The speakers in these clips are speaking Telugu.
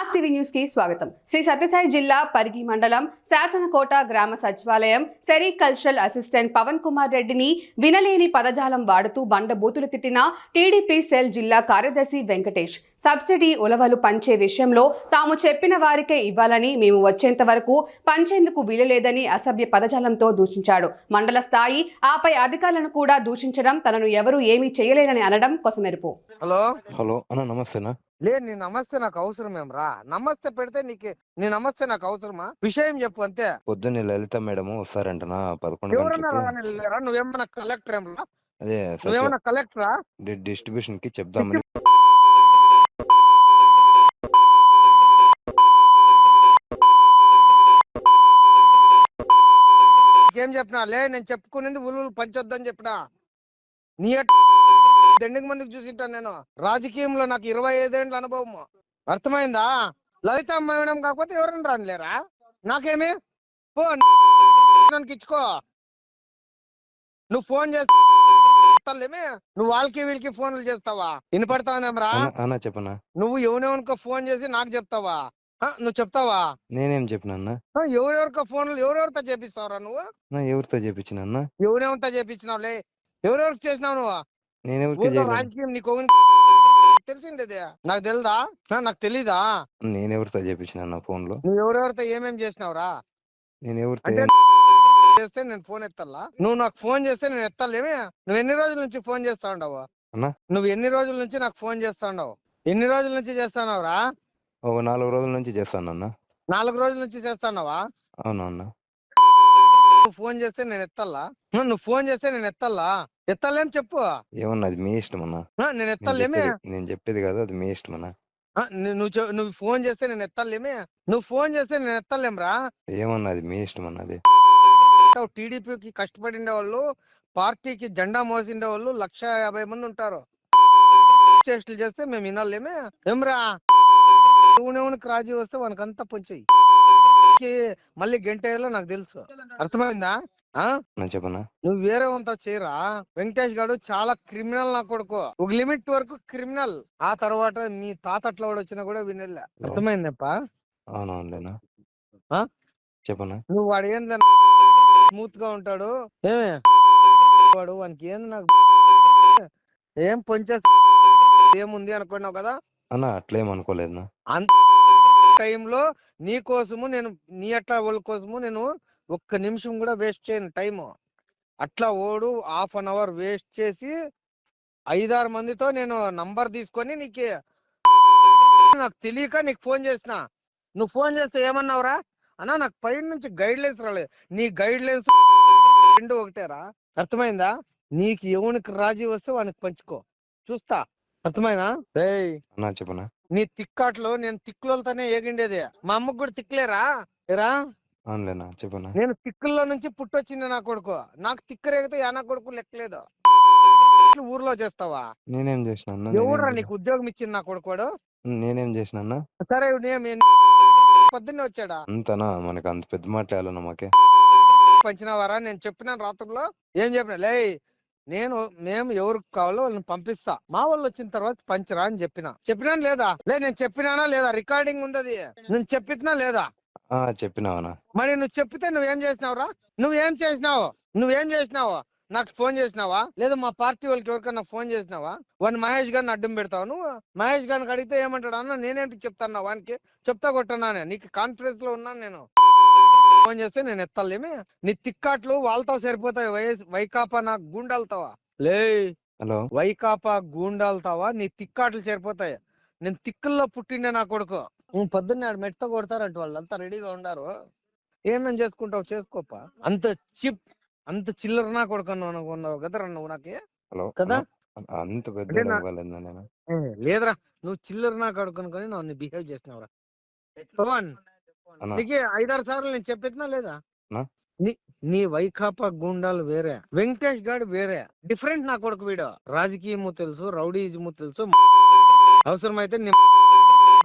మాస్ టీవీ న్యూస్కి స్వాగతం. శ్రీ సత్యసాయి జిల్లా పరిగి మండలం శాసనకోట గ్రామ సచివాలయం సెరికల్చరల్ అసిస్టెంట్ పవన్ కుమార్ రెడ్డిని వినలేని పదజాలం వాడుతూ బండ బూతులు తిట్టిన టీడీపీ సెల్ జిల్లా కార్యదర్శి వెంకటేష్. సబ్సిడీ ఉలవలు పంచే విషయంలో తాము చెప్పిన వారికే ఇవ్వాలని మేము వచ్చేంత వరకు పంచేందుకు వీలులేదని అసభ్య పదజాలంతో దూషించాడు. మండల స్థాయి ఆపై అధికారులను కూడా దూషించడం తనను ఎవరూ ఏమీ చేయలేరని అనడం కొసమెరుపు. హలో? హలో అన్న నమస్తేనా? లే నీ నమస్తే నాకు అవసరం రా నమస్తే పెడితే నీకు నీ నమస్తే నాకు అవసరమా? విషయం చెప్పు అంతే. పొద్దున్నే లలిత మేడం వస్తారంటనా? పదకొండు ఎవరన్నా? నువ్వేమన్నా కలెక్టర్ ఏం రా అదే నువ్వేమన్నా కలెక్టరా డిస్ట్రిబ్యూషన్కి చెప్దామని. ఏం చెప్పినా? లే నేను చెప్పుకునేది ఉలువులు పంచొద్దని చెప్పినా. నీ దండికి మందికి చూసింటాను నేను. రాజకీయంలో నాకు ఇరవై ఐదేండ్ల అనుభవం అర్థమైందా? లలిత మేడం కాకపోతే ఎవరైనా రానిలేరా? నాకేమి? పో ఇచ్చుకో. నువ్వు ఫోన్ చేస్తాలేమే నువ్వు వాళ్ళకి వీళ్ళకి ఫోన్లు చేస్తావా? వినపడతావునేమరా అన్న చెప్పనా? నువ్వు ఎవరెవరికో ఫోన్ చేసి నాకు చెప్తావా? నువ్వు చెప్తావా? నేనేం చెప్పిన ఎవరెవరికో ఫోన్లు ఎవరెవరితో చేపిస్తావురా నువ్వు? ఎవరితో చేపించిన ఎవరెవరితో చేపించినావులే? ఎవరెవరికి చేసినావు నువ్వు? చేయలేదు రాజకీయం నీకు తెలిసిండేది నాకు తెలుదా? నాకు తెలీదా? నేనెవరితో చేపించిన అన్న ఫోన్లో నువ్వు ఎవరెవరితో ఏమేం చేసినావురా? నేను ఎవరితో చేస్తే నేను ఫోన్ ఎత్తాలా నువ్వు నాకు ఫోన్ చేస్తే నేను ఎత్తాలేమే. నువ్వు ఎన్ని రోజుల నుంచి ఫోన్ చేస్తా ఉండవు? నువ్వు ఎన్ని రోజుల నుంచి నాకు ఫోన్ చేస్తా ఉండవు? ఎన్ని రోజుల నుంచి చేస్తానవరా ఒక నాలుగు రోజుల నుంచి చేస్తాను అన్న నాలుగు రోజుల నుంచి చేస్తానవా అవును అన్న నువ్వు ఫోన్ చేస్తే నేను ఎత్తాలా ఆ, నువ్వు ఫోన్ చేస్తే నేను ఎత్తాలా ఎత్తాలేం చెప్పు. ఏమన్నా అది మీ ఇష్టం అన్న. నేను ఎత్తాలేమే. నేను చెప్పేది కాదు అది మీ ఇష్టం అన్న. నువ్వు నువ్వు ఫోన్ చేస్తే నేను ఎత్తాలేమే. నువ్వు ఫోన్ చేస్తే నేను ఎత్తాలేంరా ఏమన్నా అది మీ ఇష్టం అన్న అది. టీడీపీకి కష్టపడిండే వాళ్ళు పార్టీకి జెండా మోసిండే వాళ్ళు లక్ష యాభై మంది ఉంటారు. చేష్టలు చేస్తే మేము వినాలేమే. ఏమ్రా రాజీ వస్తే వానికంతా పొంచేయి మళ్ళీ గంటేలో నాకు తెలుసు. అర్థమైందా? చెప్పనా? నువ్వు వేరే వంతా చేయరా? వెంకటేష్ గారు చాలా క్రిమినల్ నా కొడుకు. ఒక లిమిట్ వరకు క్రిమినల్. ఆ తర్వాత మీ తాత అట్లా వాడు వచ్చినా కూడా వినలే. అర్థమైందప్ప అవునవునులేనా? చెప్పనా? నువ్వు వాడు ఏంది? స్మూత్గా ఉంటాడు. ఏమే? వాడు వానికి ఏంది నాకు? ఏం పొంచే ఏముంది అనుకున్నావు కదా? అన్న అట్లేం అనుకోలేదు నా అంత టైంలో నీ కోసము నేను నీ అట్లా వాళ్ళ కోసము నేను ఒక్క నిమిషం కూడా వేస్ట్ చేయను టైం అట్లా ఓడు హాఫ్ అన్ అవర్ వేస్ట్ చేసి ఐదారు మందితో నేను నంబర్ తీసుకొని నీకు నాకు తెలియక నీకు ఫోన్ చేసిన. నువ్వు ఫోన్ చేస్తే ఏమన్నావురా? అన్నా నాకు పైన నుంచి గైడ్ లైన్స్ రాలేదు. నీ గైడ్ లైన్స్ రెండు ఒకటేరా? అర్థమైందా? నీకు ఎవనికి రాజీ వస్తే వానికి పంచుకో. చూస్తా. అర్థమైనా? రేయ్. అన్న చెప్పనా? నీ తిక్కాట్లో నేను తిక్కులతోనే ఏగిండేది. మా అమ్మకు కూడా తిక్కలేరా? ఏరా? అవునులేనా చెప్పనా? నేను తిక్కుల్లో నుంచి పుట్టొచ్చింది నా కొడుకు. నాకు తిక్కరేగితే యా నా కొడుకు లెక్కలేదు. ఊర్లో చేస్తావా? నేనేం చేసిన అన్న? ఎవడురా నేనేం నీకు ఉద్యోగం ఇచ్చింది నా కొడుకోడు? చేసిన? నేనేం చేసిన అన్న? సరే నేను పొద్దున్నే వచ్చాడా? అంతనా? మనకు అంత పెద్ద మాట్లాడాలి నమ్మకే పంచినవారా? నేను చెప్పినాను రాత్రుల్లో ఏం చెప్పిన? లే నేను మేము ఎవరికి కావాలో వాళ్ళని పంపిస్తా. మా వాళ్ళు వచ్చిన తర్వాత పంచరా అని చెప్పిన. చెప్పినాను లేదా? లే నేను చెప్పినానా లేదా? రికార్డింగ్ ఉంది అది. నేను చెప్పినా లేదా? చెప్పినావనా. మరి నువ్వు చెప్పితే నువ్వేం చేసినావురా? నువ్వేం చేసినావు? నువ్వేం చేసినావు? నాకు ఫోన్ చేసినావా? లేదా మా పార్టీ వాళ్ళకి ఎవరికన్నా ఫోన్ చేసినావా? వాడిని మహేష్ గారిని అడ్డం పెడతావు నువ్వు? మహేష్ గారిని అడిగితే ఏమంటాడు? అన్న నేనేంటి చెప్తాను వానికి? చెప్తా కొట్టన్నానే నీకు కాన్ఫిడెన్స్లో ఉన్నాను నేను. ఫోన్ చేస్తే నేను ఎత్తాలేమి. నీ తిక్కాట్లు వాళ్ళతో సరిపోతాయి. వై- వైకాపా నా గుండాలతావా? లే హలో. వైకాపా గూండాలతావా? నీ తిక్కాట్లు సరిపోతాయి. నేను తిక్కుల్లో పుట్టిండే నా కొడుకు. పొద్దున్నే ఆడ మెట్ట కొడతారంట వాళ్ళంతా రెడీగా ఉండారు. ఏమేం చేసుకుంటావు చేసుకోపా? అంత చిప్ అంత చిల్లర నా కొడుకు అన్నావు ఉన్నావు కదరా నువ్వు నాకే? హలో కదా? అంత పెద్ద లేదురా నువ్వు చిల్లర నా కొడుకు అనుకొని నన్ను బిహేవ్ చేసినావురా పవన్ నీకు ఐదారు సార్లు నేను చెప్పినా లేదా? నా? నీ నీ వైకాపా గుండాలు వేరే వెంకటేష్ గాడు వేరే డిఫరెంట్ నా కొడుకు వీడు. రాజకీయము తెలుసు రౌడీజము తెలుసు అవసరమైతే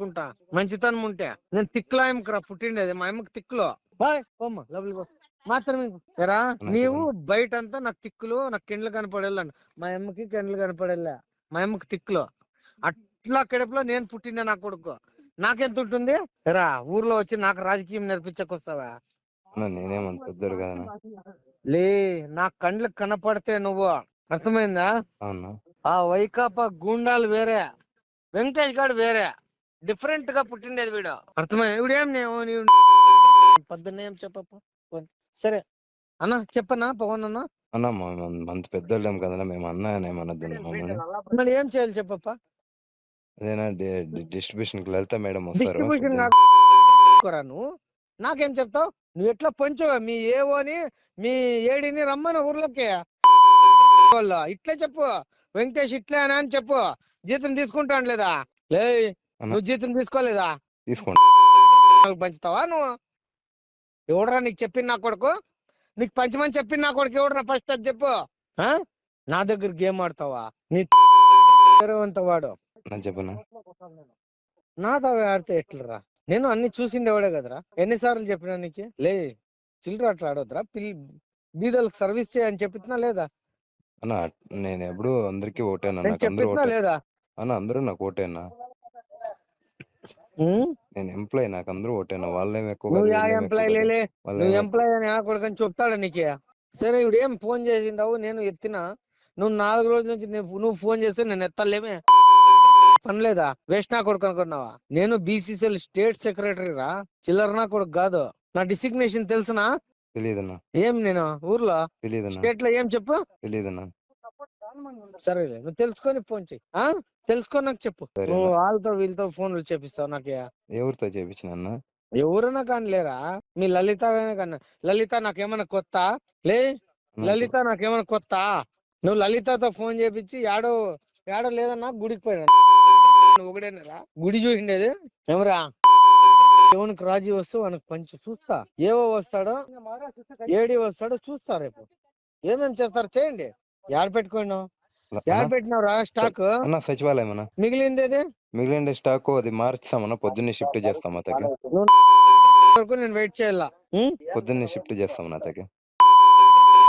ఉంటా మంచితనం ఉంటే. నేను తిక్కులాయమ్మకి పుట్టిండేది. మా అమ్మకి తిక్కులో. బాయ్ పోమ్మ లోపలికి పో. మాత్రం సరా నీవు బయట అంతా నాకు తిక్కులు నాకు కిండ్లు కనపడేళ్ళండి మా అమ్మకి కిండ్లు కనపడేళ్ళ. మా అమ్మకి తిక్కులు. అట్లా కడుపులో నేను పుట్టిండే నా కొడుకు. నాకెంత ఉంటుంది? రా ఊర్లో వచ్చి నాకు రాజకీయం నేర్పించకొస్తావా? నేనేమంత పెద్దోడు కదనా లే నా కండ్లకు కనపడితే నువ్వు. అర్థమైందా? ఆ వైకాపా గూండాలు వేరే. వెంకటేష్ గారు వేరే. డిఫరెంట్గా పుట్టిండేది వీడు. అర్థమైంది వీడేం నేను నీవు పొద్దున్నే ఏం చెప్పప్ప సరే. అన్న చెప్పన్నా పవన్ అన్న అన్న మేము అంత పెద్దోళ్ళేం కదనా మేము అన్న మమ్మల్ని మళ్ళీ ఏం చేయాలి చెప్పప్ప? అదేనా డిస్ట్రిబ్యూషన్కి లలిత మేడం వస్తారు. డిస్ట్రిబ్యూషన్. నువ్వు? నాకేం చెప్తావు? నువ్వు ఎట్లా పంచవా? మీ ఏవోని మీ ఏడిని రమ్మని ఊర్లోకి. ఇట్లే చెప్పు. వెంకటేష్ ఇట్లే అని అని చెప్పు. జీతం తీసుకుంటాను లేదా లే. నువ్వు జీతం తీసుకోలేదా? తీసుకోండి నాకు పంచుతావా నువ్వు? ఎవడరా నీకు చెప్పింది నా కొడుకు? నీకు పంచమని చెప్పింది నా కొడుకు ఎవడరా? ఫస్ట్ అది చెప్పు. ఆ? నా దగ్గర గేమ్ ఆడతావా? నీ అంత వాడు. నా చెప్పనా? నాతో ఆడితే ఎట్లరా నేను అన్ని చూసిండేవాడే కదరా? ఎన్నిసార్లు చెప్పినా నీకు? లే చిల్లర అట్లా ఆడొద్దురా. పిల్ బీదలకు సర్వీస్ చేయని చెప్పినా లేదా? అన్న నేను ఎప్పుడు అందరికి ఓటేనా చెప్పినా లేదా? అన్న అందరూ నాకు ఓటేనా? నేను ఎంప్లాయ్ నాకు అందరూ ఓటేనా వాళ్ళేం ఎక్కువ నువ్వు ఎంప్లాయ్. లేలే. నువ్వు ఎంప్లాయ్ అని ఆ కొడుకని చెప్తాడా నీకే. సరే ఇప్పుడు ఏం ఫోన్ చేసిండావు? నేను ఎత్తినా? నువ్వు నాలుగు రోజుల నుంచి నువ్వు ఫోన్ చేస్తే నేను ఎత్తలేమే. పని లేదా వేస్ట్ నా కొడుకు అనుకున్నావా? నేను బీసీసీఎల్ స్టేట్ సెక్రటరీ రా. చిల్లర నా కొడుకు కాదు. నా డిసిగ్నేషన్ తెలుసునా? తెలీదన్నా. ఏం నేను? ఊర్లో? తెలీదన్నా. స్టేట్లో ఏం చెప్పు? తెలీదన్నా. సరేలే నువ్వు తెలుసుకొని ఫోన్ చెయ్యి ఆ? తెలుసుకొని నాకు చెప్పు. సరే నువ్వు. వాళ్ళతో వీళ్ళతో ఫోన్లు చేపిస్తావు నాకు ఎవరితో చేపించిన అన్న? ఎవరన్నా కానీ లేరా? మీ లలిత గానే కన్నా లలిత నాకేమన్నా కొత్త? లే లలిత నాకేమన్నా కొత్త? నువ్వు లలితతో ఫోన్ చేపించి యాడో యాడో లేదన్నా గుడికి పోయినా. నువ్వు ఒకడేనరా గుడి చూసిండేది? ఏమరా? ఎవనికి రాజీ వస్తే వానికి పంచి చూస్తా. ఏవో వస్తాడో ఏడి వస్తాడో చూస్తా రేపు. ఏమేమి చేస్తారు? చేయండి. యాడ పెట్టుకోండి అన్న, యాడ పెట్టినావురా స్టాక్? అన్న సచివాలయం అన్న. మిగిలిందేది? మిగిలిన స్టాక్ అది మార్చామన్న పొద్దున్నే షిఫ్ట్ చేస్తాం అతకి వరకు నేను వెయిట్ చేయాలా? పొద్దున్నే షిఫ్ట్ చేస్తాం అతకి.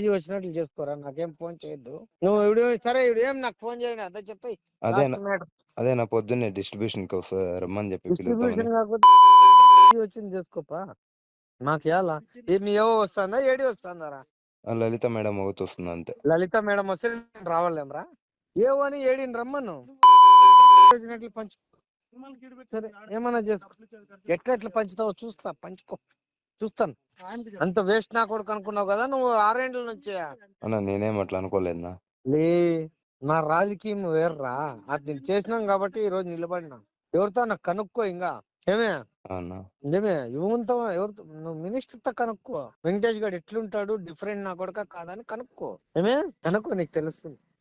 వచ్చినట్లు చేసుకోరా? నాకేం ఫోన్ చేయొద్దు. నువ్వు ఇప్పుడు సరే ఇప్పుడు ఏం నాకు ఫోన్ చేయండి అదే చెప్పి. అదే అదే నా పొద్దున్నే డిస్ట్రిబ్యూషన్కి వస్తా రమ్మని చెప్పి డిస్ట్రిబ్యూషన్ కాకపోతే వచ్చింది చేసుకోపా? నాకు ఎలా మీ ఏవో వస్తుందా? ఏడి వస్తుందారా? ఆ లలిత మేడం ఒకటి వస్తుంది అంతే. లలిత మేడం వస్తే నేను రావాలేమరా ఏవో అని ఏడిని రమ్మను. వచ్చినట్లు పంచు. సరే ఏమన్నా చేసుకో. ఎట్లా ఎట్లా పంచుతావో చూస్తా పంచుకో. చూస్తాను. అంత వేస్ట్ నా కొడుకు అనుకున్నావు కదా నువ్వు ఆరేండ్ల నుంచి. అన్న నేనేం అట్లా అనుకోలేదన్నా లే నా రాజకీయం వేర్రా. అది నేను చేసినాం కాబట్టి ఈ రోజు నిలబడినా. ఎవరితో నాకు కనుక్కో ఇంకా. ఏమే నిజమే. యువంతో ఎవరితో నువ్వు మినిస్టర్తో కనుక్కో. వెంకటేష్ గారు ఎట్లుంటాడు డిఫరెంట్ నా కొడుక కాదని కనుక్కో. ఏమే? కనుక్కో నీకు తెలుస్తుంది.